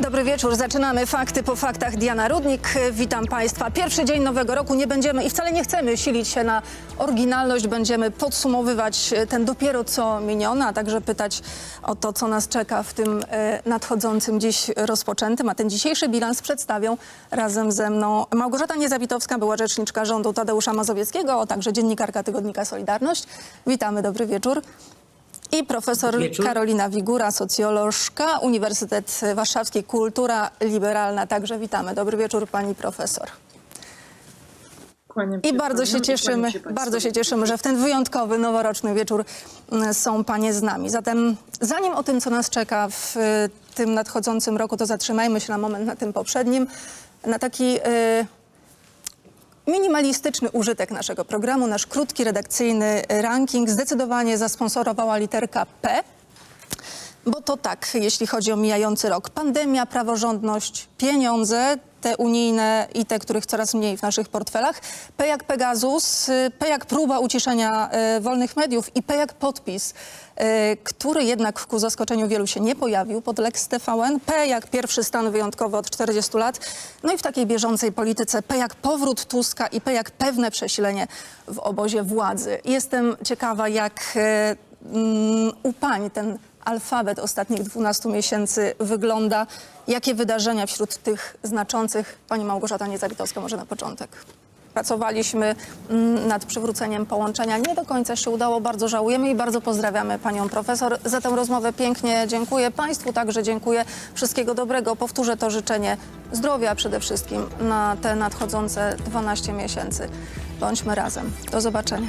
Dobry wieczór, zaczynamy Fakty po faktach. Diana Rudnik, witam Państwa. Pierwszy dzień nowego roku, nie będziemy i wcale nie chcemy silić się na oryginalność, będziemy podsumowywać ten dopiero co miniony, a także pytać o to, co nas czeka w tym e, nadchodzącym dziś rozpoczętym. A ten dzisiejszy bilans przedstawią razem ze mną Małgorzata Niezawitowska, była rzeczniczka rządu Tadeusza Mazowieckiego, a także dziennikarka tygodnika Solidarność. Witamy, dobry wieczór. I profesor. Karolina Wigura, socjolożka, Uniwersytet Warszawski, Kultura Liberalna. Także witamy. Dobry wieczór, pani profesor. I bardzo się cieszymy, bardzo się cieszymy, że w ten wyjątkowy, noworoczny wieczór mm, są panie z nami. Zatem zanim o tym, co nas czeka w y, tym nadchodzącym roku, to zatrzymajmy się na moment na tym poprzednim, na taki y, minimalistyczny użytek naszego programu, nasz krótki redakcyjny ranking zdecydowanie zasponsorowała literka P. Bo to tak, jeśli chodzi o mijający rok. Pandemia, praworządność, pieniądze, te unijne i te, których coraz mniej w naszych portfelach. P jak Pegasus, y, P jak próba uciszenia y, wolnych mediów i P jak podpis, y, który jednak ku zaskoczeniu wielu się nie pojawił pod Lex TVN. P jak pierwszy stan wyjątkowy od 40 lat. No i w takiej bieżącej polityce P jak powrót Tuska i P jak pewne przesilenie w obozie władzy. Jestem ciekawa, jak mm, u pań ten alfabet ostatnich 12 miesięcy wygląda. Jakie wydarzenia wśród tych znaczących, pani Małgorzata Niezawitowska może na początek? Pracowaliśmy mm, nad przywróceniem połączenia. Nie do końca się udało, bardzo żałujemy i bardzo pozdrawiamy panią profesor za tę rozmowę. Pięknie dziękuję państwu, także dziękuję. Wszystkiego dobrego. Powtórzę to życzenie zdrowia przede wszystkim na te nadchodzące 12 miesięcy. Bądźmy razem. Do zobaczenia.